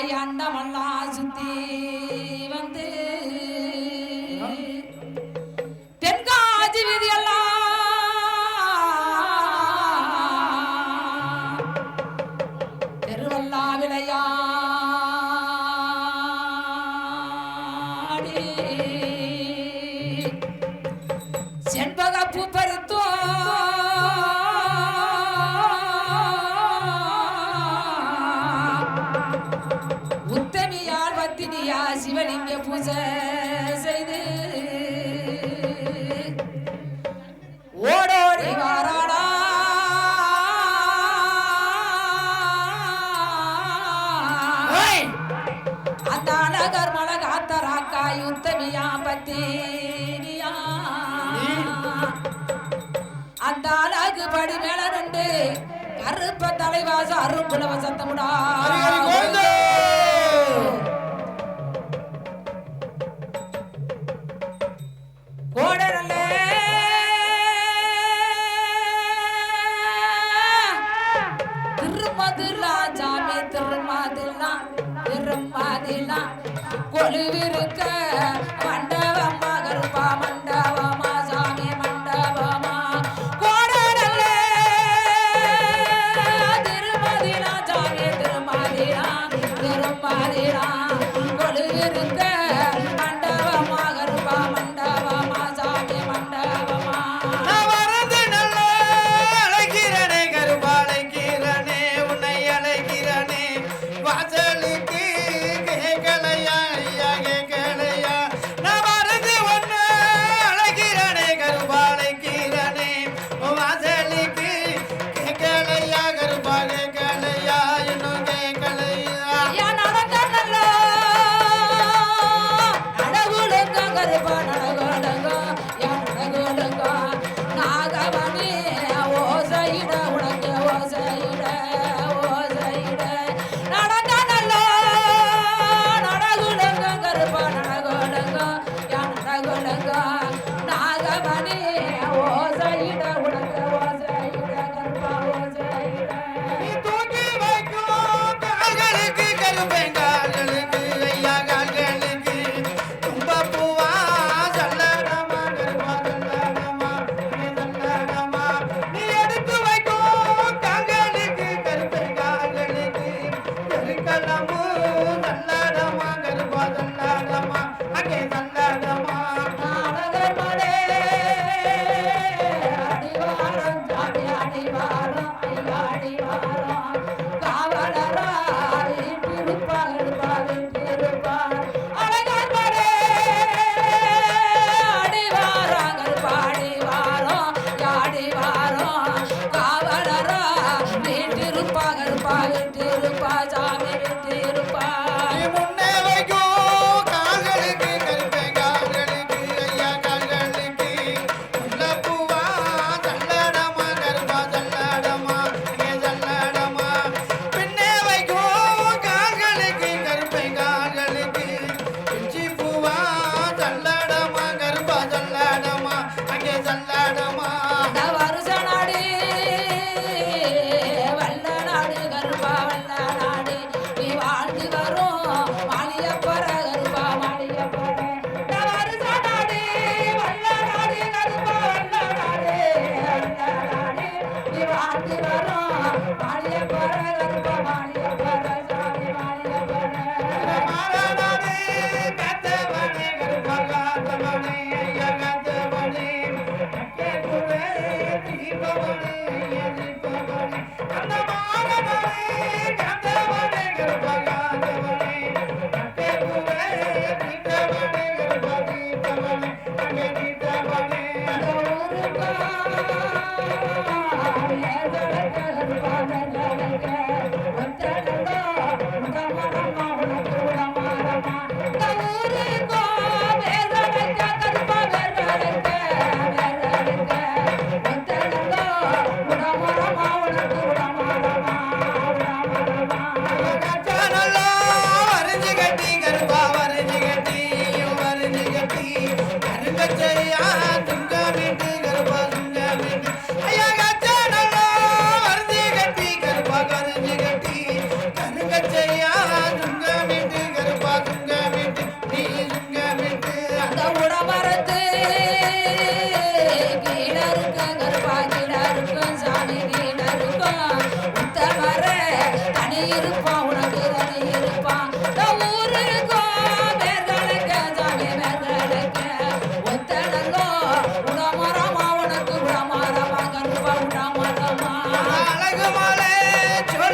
அந்த அண்டமெல்லாம் சுத்தி. யுத்தமியா பத்தினியா அந்த அழகு படி மேல நின்று கருப்ப தலைவாச அரும்புலவ சத்தமுடா. திருமதுலா ஜாமி திருமதுலா திருமதிலா கொலுவிருக்க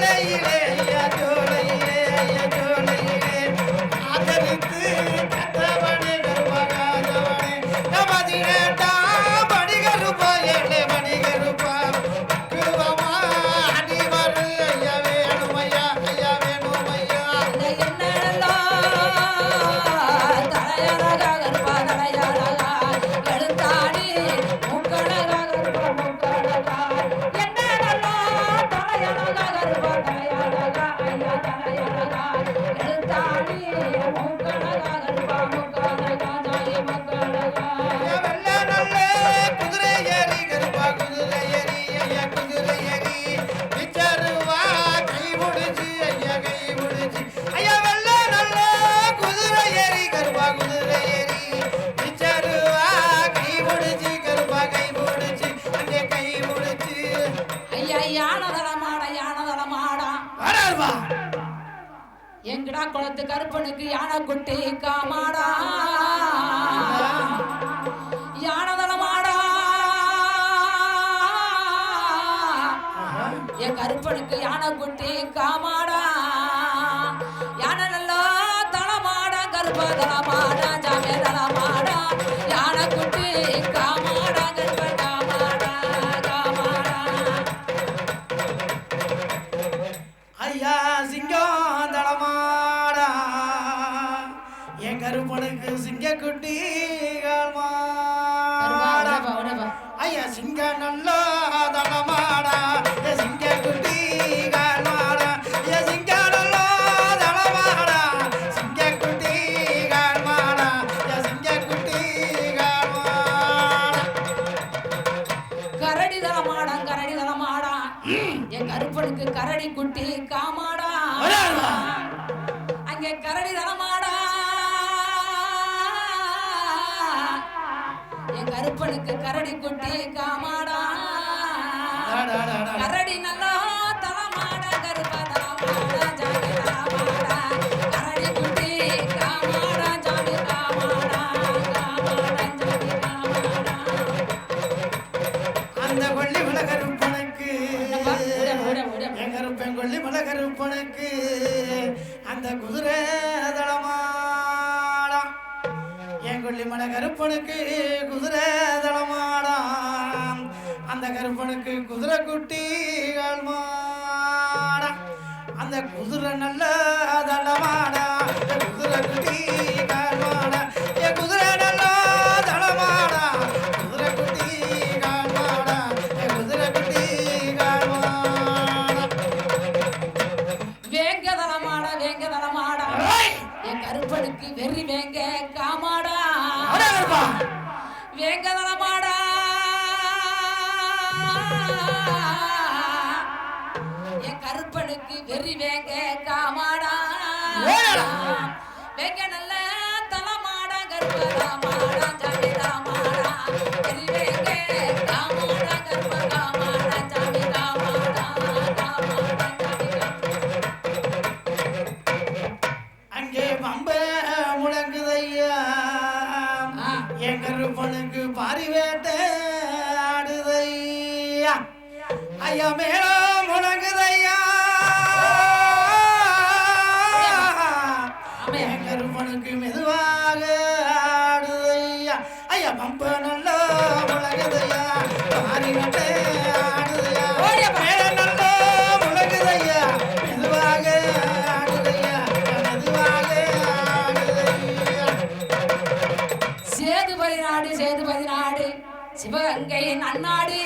来一来。எங்கடா குளத்து கருப்பனுக்கு யானை குட்டி காமாடா? யானை தளமாடா? என் கருப்பனுக்கு யானை குட்டி காமாடா? யானை நல்லா தளமாடா கருப்பா தளமாடா? அங்க கரடி குட்டி காமாடா. அங்க கரடி தனமாடா. எங்க அருப்பனுக்கு கரடி குட்டி காமாடா. கரடி நல்லா నల్ల దళమా என் கருப்பனுக்கு வெறி வேங்க காமாடா. வேங்க நல்ல தலமாடா கருப்பராமாடா ஜாமி ராமாடா வெறி வேங்க காமாடா கருப்பராமாடா ஜாமி ராமாடா அங்கே பம்ப முழங்குதையா என் கருப்பனுக்கு பாரி வேட்டை ஆடுதையா. ஐயா மேலா. நன்னாடு.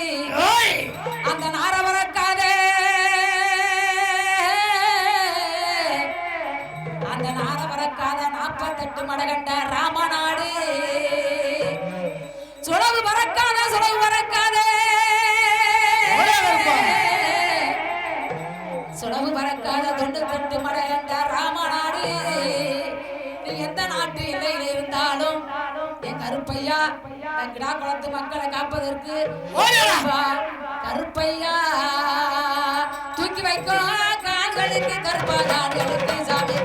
அந்த நாரவரக்காத அந்த நாரவரக்காத நாற்பத்தெட்டு மடகண்ட ராமா கிடா குளத்து மக்களை காப்பதற்கு கருப்பையா. தூக்கி வைக்கோ கால்களுக்கு கருப்பா கால்களுக்கு சாமி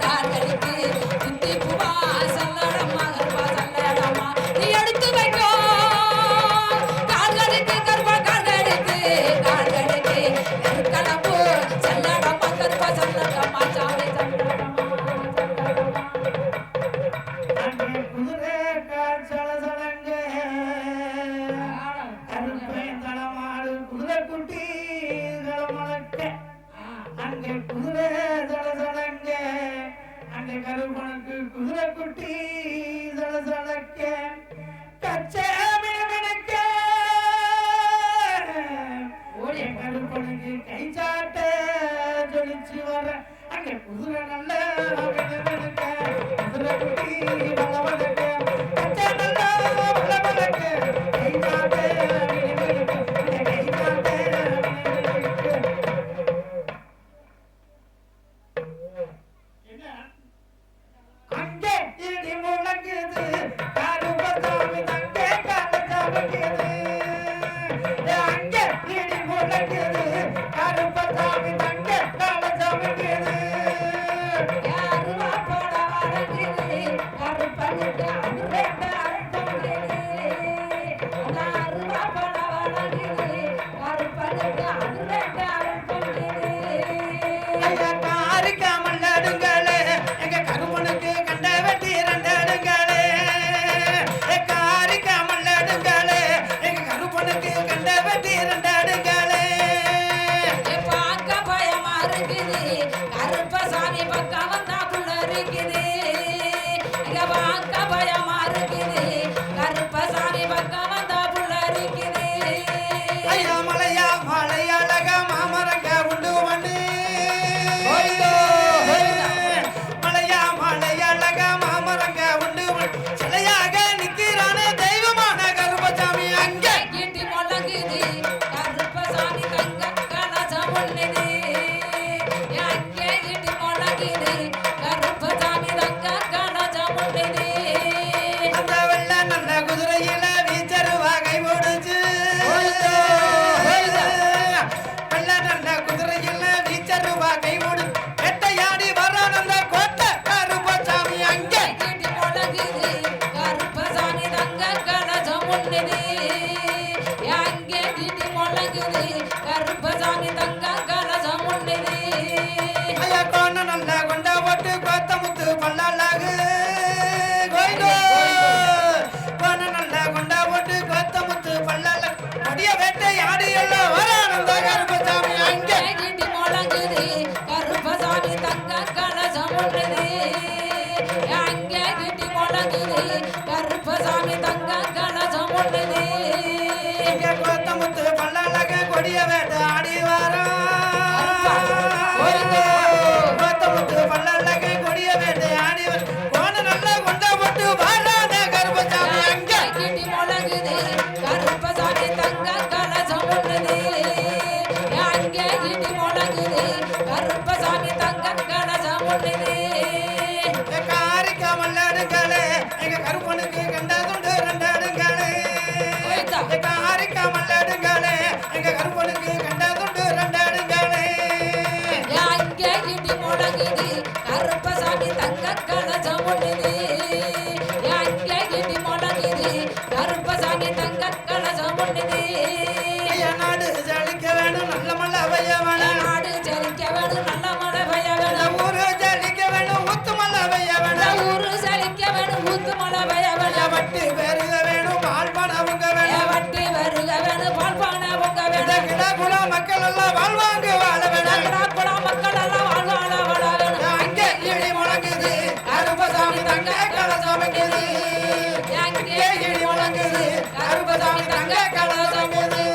இருக்குது கருப்பசாமி பக்கம் வந்தா புள்ள இருக்குது கொடிய வேட்டை மக்கள் எல்லாம் வாழ்வாங்க வாழ வேணும். மக்கள் எல்லாம் வாழ்வாங்க வாழ வேணும். அங்கே இடி முழங்குது அருபசாமி தங்க கலசமைக்குது. அங்கே இடி முழங்குது அருபசாமி தங்க கலசமைக்குது.